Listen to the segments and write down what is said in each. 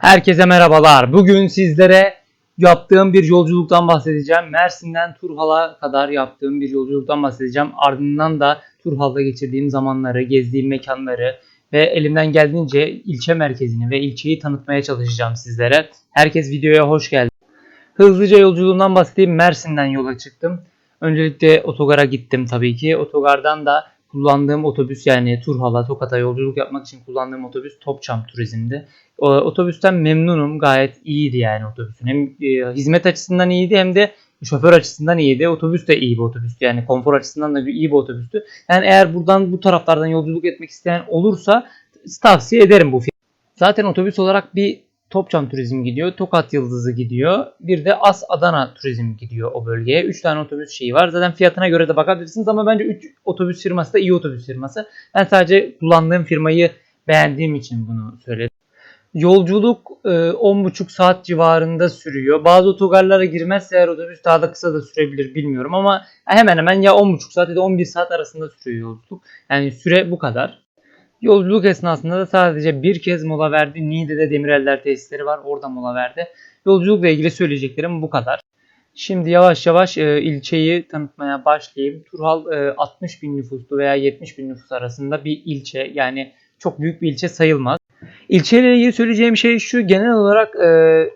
Herkese merhabalar. Bugün sizlere yaptığım bir yolculuktan bahsedeceğim. Mersin'den Turhal'a kadar yaptığım bir yolculuktan bahsedeceğim. Ardından da Turhal'da geçirdiğim zamanları, gezdiğim mekanları ve elimden geldiğince ilçe merkezini ve ilçeyi tanıtmaya çalışacağım sizlere. Herkes videoya hoş geldi. Hızlıca yolculuğumdan bahsedeyim. Mersin'den yola çıktım. Öncelikle otogara gittim tabii ki. Otogardan da kullandığım otobüs yani Turhal'a, Tokat'a yolculuk yapmak için kullandığım otobüs Topçam Turizm'di. O, otobüsten memnunum. Gayet iyiydi yani otobüsün. Hem e, hizmet açısından iyiydi hem de şoför açısından iyiydi. Otobüs de iyi bir otobüstü. Yani konfor açısından da iyi bir otobüstü. Yani eğer buradan bu taraflardan yolculuk etmek isteyen olursa tavsiye ederim bu fiyatı. Zaten otobüs olarak bir Topçam Turizm gidiyor. Tokat Yıldızı gidiyor. Bir de As Adana Turizm gidiyor o bölgeye. 3 tane otobüs şeyi var. Zaten fiyatına göre de bakabilirsiniz ama bence 3 otobüs firması da iyi otobüs firması. Ben sadece kullandığım firmayı beğendiğim için bunu söyledim. Yolculuk e, 10,5 saat civarında sürüyor. Bazı otogarlara girmezse eğer otobüs daha da kısa da sürebilir bilmiyorum ama hemen hemen ya 10,5 saat ya da 11 saat arasında sürüyor yolculuk. Yani süre bu kadar. Yolculuk esnasında da sadece bir kez mola verdi. Niğde'de Demireller tesisleri var. Orada mola verdi. Yolculukla ilgili söyleyeceklerim bu kadar. Şimdi yavaş yavaş e, ilçeyi tanıtmaya başlayayım. Turhal e, 60 bin nüfuslu veya 70 bin nüfus arasında bir ilçe. Yani çok büyük bir ilçe sayılmaz. İlçeyle ilgili söyleyeceğim şey şu. Genel olarak e,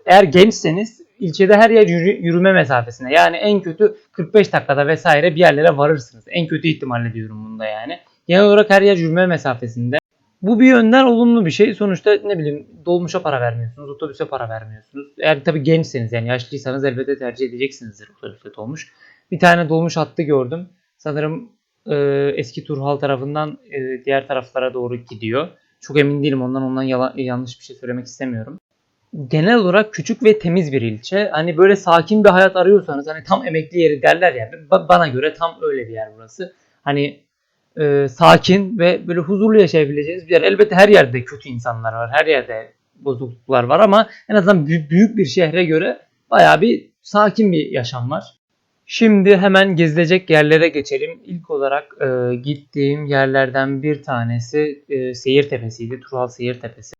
eğer gençseniz ilçede her yer yürü- yürüme mesafesinde. Yani en kötü 45 dakikada vesaire bir yerlere varırsınız. En kötü ihtimalle diyorum bunda yani. Genel olarak her yer yürüme mesafesinde. Bu bir yönden olumlu bir şey. Sonuçta ne bileyim dolmuşa para vermiyorsunuz, otobüse para vermiyorsunuz. Eğer tabii gençseniz yani yaşlıysanız elbette tercih edeceksinizdir otobüse dolmuş. Bir tane dolmuş hattı gördüm. Sanırım e, eski Turhal tarafından e, diğer taraflara doğru gidiyor. Çok emin değilim ondan ondan yala- yanlış bir şey söylemek istemiyorum. Genel olarak küçük ve temiz bir ilçe. Hani böyle sakin bir hayat arıyorsanız hani tam emekli yeri derler ya. ba- Bana göre tam öyle bir yer burası. Hani e, sakin ve böyle huzurlu yaşayabileceğiniz bir yer. Elbette her yerde kötü insanlar var. Her yerde bozukluklar var ama en azından büyük, bir şehre göre bayağı bir sakin bir yaşam var. Şimdi hemen gezilecek yerlere geçelim. İlk olarak e, gittiğim yerlerden bir tanesi e, Seyir Tepesi'ydi. Turhal Seyir Tepesi.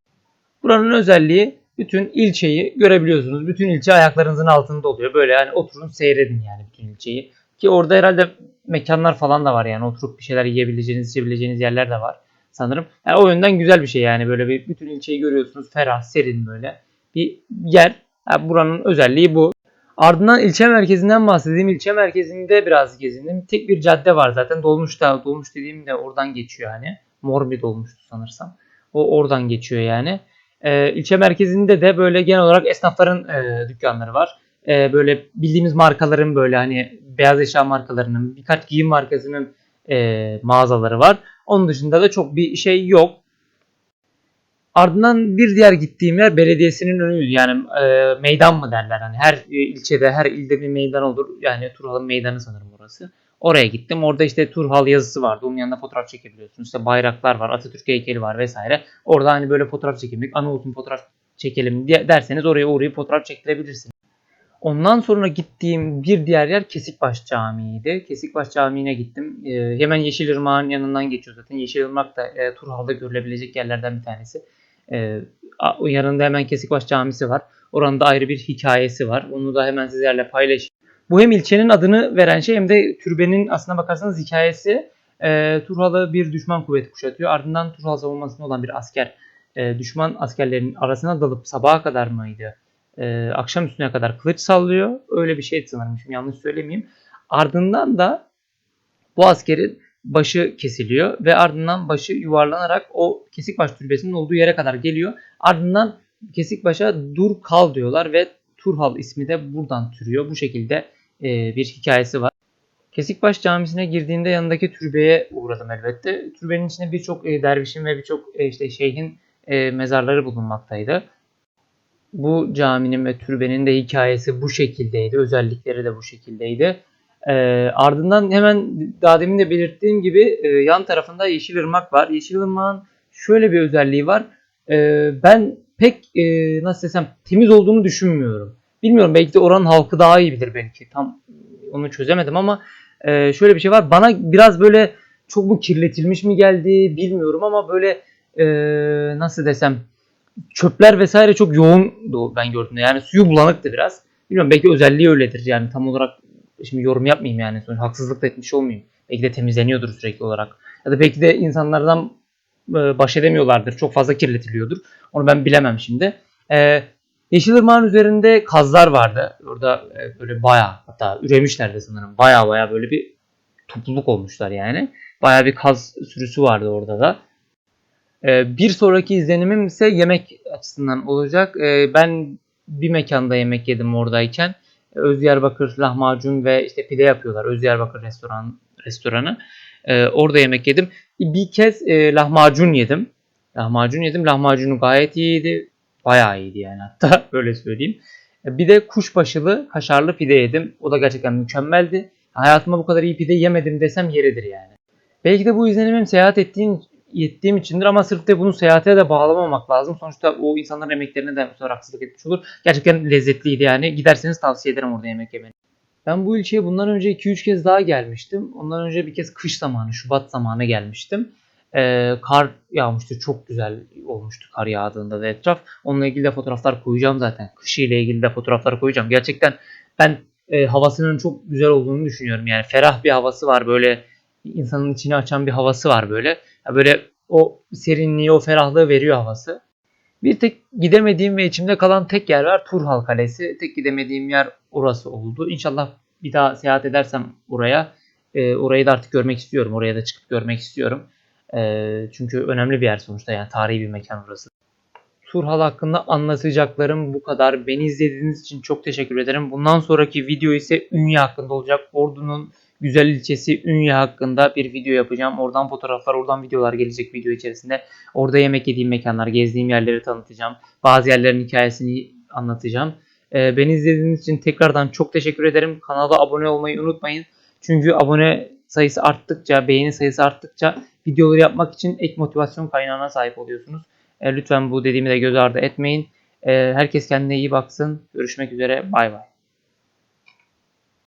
Buranın özelliği bütün ilçeyi görebiliyorsunuz. Bütün ilçe ayaklarınızın altında oluyor. Böyle yani oturun seyredin yani bütün ilçeyi. Ki orada herhalde mekanlar falan da var yani oturup bir şeyler yiyebileceğiniz, içebileceğiniz yerler de var sanırım. Yani o yönden güzel bir şey yani böyle bir bütün ilçeyi görüyorsunuz. Ferah, serin böyle bir yer. Yani buranın özelliği bu. Ardından ilçe merkezinden bahsedeyim. İlçe merkezinde biraz gezindim. Tek bir cadde var zaten. Dolmuş'ta, Dolmuş dediğim de oradan geçiyor hani. Mor bir dolmuştu sanırsam. O oradan geçiyor yani. Ee, ilçe merkezinde de böyle genel olarak esnafların e, dükkanları var. Ee, böyle bildiğimiz markaların böyle hani beyaz eşya markalarının birkaç giyim markasının e, mağazaları var. Onun dışında da çok bir şey yok. Ardından bir diğer gittiğim yer belediyesinin önüydü. Yani e, meydan mı derler hani her e, ilçede her ilde bir meydan olur. Yani Turhal'ın meydanı sanırım orası. Oraya gittim. Orada işte Turhal yazısı vardı. Onun yanında fotoğraf çekebiliyorsunuz. İşte bayraklar var, Atatürk heykeli var vesaire. Orada hani böyle fotoğraf çekimlik, anı olsun fotoğraf çekelim derseniz oraya uğrayıp fotoğraf çekilebilirsiniz. Ondan sonra gittiğim bir diğer yer Kesikbaş Camii'ydi. Kesikbaş Camii'ne gittim. Ee, hemen Yeşilırmak'ın yanından geçiyor zaten. Yeşilırmak da e, Turhal'da görülebilecek yerlerden bir tanesi. O yanında hemen Kesikbaş Camisi var. Oranın da ayrı bir hikayesi var. Onu da hemen sizlerle paylaşayım. Bu hem ilçenin adını veren şey hem de türbenin aslına bakarsanız hikayesi. E, Turhal'ı bir düşman kuvveti kuşatıyor. Ardından Turhal savunmasında olan bir asker e, düşman askerlerin arasına dalıp sabaha kadar mıydı? E, akşam üstüne kadar kılıç sallıyor. Öyle bir şey sanırım. Şimdi yanlış söylemeyeyim. Ardından da bu askerin başı kesiliyor ve ardından başı yuvarlanarak o Kesikbaş türbesinin olduğu yere kadar geliyor. Ardından Kesikbaş'a dur kal diyorlar ve Turhal ismi de buradan türüyor. Bu şekilde e, bir hikayesi var. Kesikbaş Camisi'ne girdiğinde yanındaki türbeye uğradım elbette. Türbenin içinde birçok e, dervişin ve birçok e, işte şeyhin e, mezarları bulunmaktaydı bu caminin ve türbenin de hikayesi bu şekildeydi. Özellikleri de bu şekildeydi. Ee, ardından hemen daha demin de belirttiğim gibi e, yan tarafında Yeşilırmak var. Yeşilırmak'ın şöyle bir özelliği var. Ee, ben pek e, nasıl desem temiz olduğunu düşünmüyorum. Bilmiyorum belki de oranın halkı daha iyi bilir belki. Tam onu çözemedim ama e, şöyle bir şey var. Bana biraz böyle çok mu kirletilmiş mi geldi bilmiyorum ama böyle e, nasıl desem çöpler vesaire çok yoğundu ben gördüğümde. Yani suyu bulanıktı biraz. Bilmiyorum belki özelliği öyledir. Yani tam olarak şimdi yorum yapmayayım yani. Sonra haksızlık da etmiş olmayayım. Belki de temizleniyordur sürekli olarak. Ya da belki de insanlardan e, baş edemiyorlardır. Çok fazla kirletiliyordur. Onu ben bilemem şimdi. E, Yeşilırmağın üzerinde kazlar vardı. Orada e, böyle bayağı hatta üremişlerdi sanırım. Bayağı bayağı böyle bir topluluk olmuşlar yani. Bayağı bir kaz sürüsü vardı orada da. E, bir sonraki izlenimim ise yemek açısından olacak. E, ben bir mekanda yemek yedim oradayken. Özdiyarbakır lahmacun ve işte pide yapıyorlar. Özdiyarbakır restoran restoranı. E, orada yemek yedim. Bir kez e, lahmacun yedim. Lahmacun yedim. Lahmacunu gayet iyiydi. Bayağı iyiydi yani hatta öyle söyleyeyim. Bir de kuşbaşılı kaşarlı pide yedim. O da gerçekten mükemmeldi. Hayatımda bu kadar iyi pide yemedim desem yeridir yani. Belki de bu izlenimim seyahat ettiğim yettiğim içindir ama sırf da bunu seyahate de bağlamamak lazım. Sonuçta o insanların emeklerine de bu sefer haksızlık etmiş olur. Gerçekten lezzetliydi yani. Giderseniz tavsiye ederim orada yemek yemeni. Ben bu ilçeye bundan önce 2-3 kez daha gelmiştim. Ondan önce bir kez kış zamanı, Şubat zamanı gelmiştim. Ee, kar yağmıştı. Çok güzel olmuştu kar yağdığında da etraf. Onunla ilgili de fotoğraflar koyacağım zaten. Kışı ile ilgili de fotoğraflar koyacağım. Gerçekten ben e, havasının çok güzel olduğunu düşünüyorum. Yani ferah bir havası var böyle insanın içini açan bir havası var böyle. Ya böyle o serinliği, o ferahlığı veriyor havası. Bir tek gidemediğim ve içimde kalan tek yer var Turhal Kalesi. Tek gidemediğim yer orası oldu. İnşallah bir daha seyahat edersem oraya, e, orayı da artık görmek istiyorum. Oraya da çıkıp görmek istiyorum. E, çünkü önemli bir yer sonuçta yani tarihi bir mekan orası. Turhal hakkında anlatacaklarım bu kadar. Beni izlediğiniz için çok teşekkür ederim. Bundan sonraki video ise Ünye hakkında olacak. Ordu'nun güzel ilçesi Ünye hakkında bir video yapacağım. Oradan fotoğraflar, oradan videolar gelecek video içerisinde. Orada yemek yediğim mekanlar, gezdiğim yerleri tanıtacağım. Bazı yerlerin hikayesini anlatacağım. Ee, beni izlediğiniz için tekrardan çok teşekkür ederim. Kanala abone olmayı unutmayın. Çünkü abone sayısı arttıkça, beğeni sayısı arttıkça videoları yapmak için ek motivasyon kaynağına sahip oluyorsunuz. E, lütfen bu dediğimi de göz ardı etmeyin. E, herkes kendine iyi baksın. Görüşmek üzere. Bay bay.